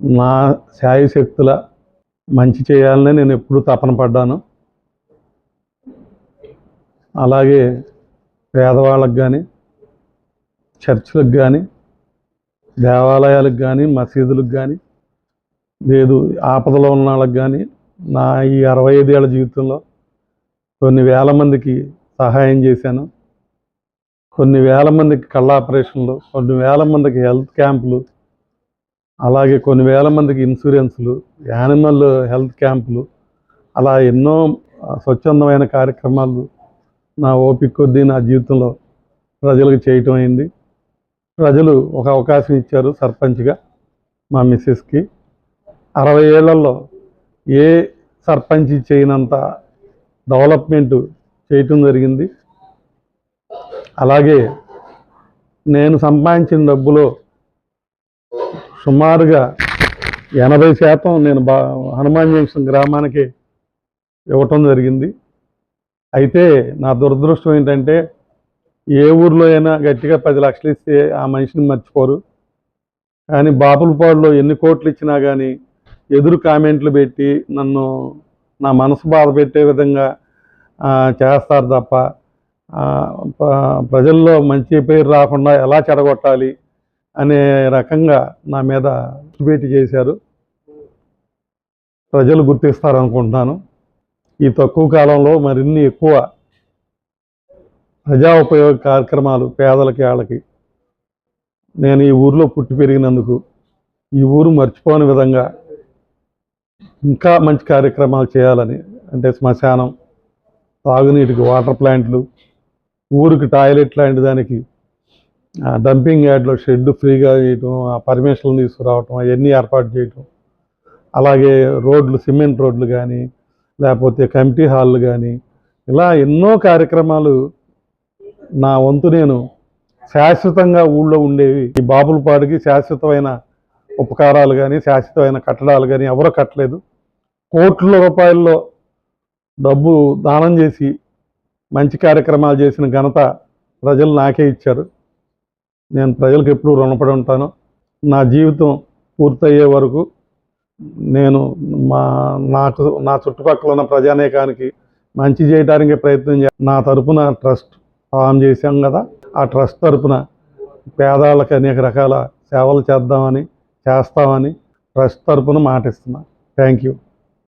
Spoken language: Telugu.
నా శాయశక్తుల మంచి చేయాలని నేను ఎప్పుడూ తపన పడ్డాను. అలాగే పేదవాళ్ళకు కానీ చర్చిలకు కానీ దేవాలయాలకు కానీ మసీదులకు కానీ లేదు ఆపదలో ఉన్న వాళ్ళకి కానీ నా ఈ అరవై ఐదేళ్ళ జీవితంలో కొన్ని వేల మందికి సహాయం చేశాను. కొన్ని వేల మందికి కళ్ళ ఆపరేషన్లు కొన్ని వేల మందికి హెల్త్ క్యాంపులు అలాగే కొన్ని వేల మందికి ఇన్సూరెన్స్లు యానిమల్ హెల్త్ క్యాంపులు అలా ఎన్నో స్వచ్ఛందమైన కార్యక్రమాలు నా ఓపిక కొద్దీ నా జీవితంలో ప్రజలకు చేయటం అయింది. ప్రజలు ఒక అవకాశం ఇచ్చారు సర్పంచ్గా మా మిస్సెస్కి. అరవై ఏళ్ళలో ఏ సర్పంచ్ చేయనంత డెవలప్మెంట్ చేయటం జరిగింది. అలాగే నేను సంపాదించిన డబ్బులో సుమారుగా ఎనభై శాతం నేను బా హనుమాన్ జంక్షన్ గ్రామానికి ఇవ్వటం జరిగింది. అయితే నా దురదృష్టం ఏంటంటే ఏ ఊర్లో అయినా గట్టిగా పది లక్షలు ఇస్తే ఆ మనిషిని మర్చిపోరు. కానీ బాపులపాడులో ఎన్ని కోట్లు ఇచ్చినా కానీ ఎదురు కామెంట్లు పెట్టి నన్ను నా మనసు బాధ పెట్టే విధంగా చేస్తారు తప్ప ప్రజల్లో మంచి పేరు రాకుండా ఎలా చెడగొట్టాలి? అనే రకంగా నా మీద భేటీ చేశారు. ప్రజలు గుర్తిస్తారనుకుంటున్నాను. ఈ తక్కువ కాలంలో మరిన్ని ఎక్కువ ప్రజా ఉపయోగ కార్యక్రమాలు పేదలకి వాళ్ళకి నేను ఈ ఊరిలో పుట్టి పెరిగినందుకు ఈ ఊరు మర్చిపోని విధంగా ఇంకా మంచి కార్యక్రమాలు చేయాలని అంటే శ్మశానం తాగునీటికి వాటర్ ప్లాంట్లు ఊరికి టాయిలెట్ లాంటి దానికి డంపింగ్ యార్డ్లో షెడ్ ఫ్రీగా చేయటం ఆ పర్మిషన్లు తీసుకురావటం అవన్నీ ఏర్పాటు చేయటం. అలాగే రోడ్లు సిమెంట్ రోడ్లు కానీ లేకపోతే కమిటీ హాళ్ళు కానీ ఇలా ఎన్నో కార్యక్రమాలు నా వంతు నేను శాశ్వతంగా ఊళ్ళో ఉండేవి. ఈ బాపులపాడికి శాశ్వతమైన ఉపకారాలు కానీ శాశ్వతమైన కట్టడాలు కానీ ఎవరూ కట్టలేదు. కోట్ల రూపాయల్లో డబ్బు దానం చేసి మంచి కార్యక్రమాలు చేసిన ఘనత ప్రజలు నాకే ఇచ్చారు. నేను ప్రజలకు ఎప్పుడూ రుణపడి ఉంటాను. నా జీవితం పూర్తయ్యే వరకు నేను మా నాకు నా చుట్టుపక్కల ఉన్న ప్రజానేకానికి మంచి చేయడానికి ప్రయత్నం చే నా తరపున ట్రస్ట్ ఫామ్ చేశాం కదా ఆ ట్రస్ట్ తరపున పేదాలకు అనేక రకాల సేవలు చేద్దామని చేస్తామని ట్రస్ట్ తరపున మాటిస్తున్నా. Thank you.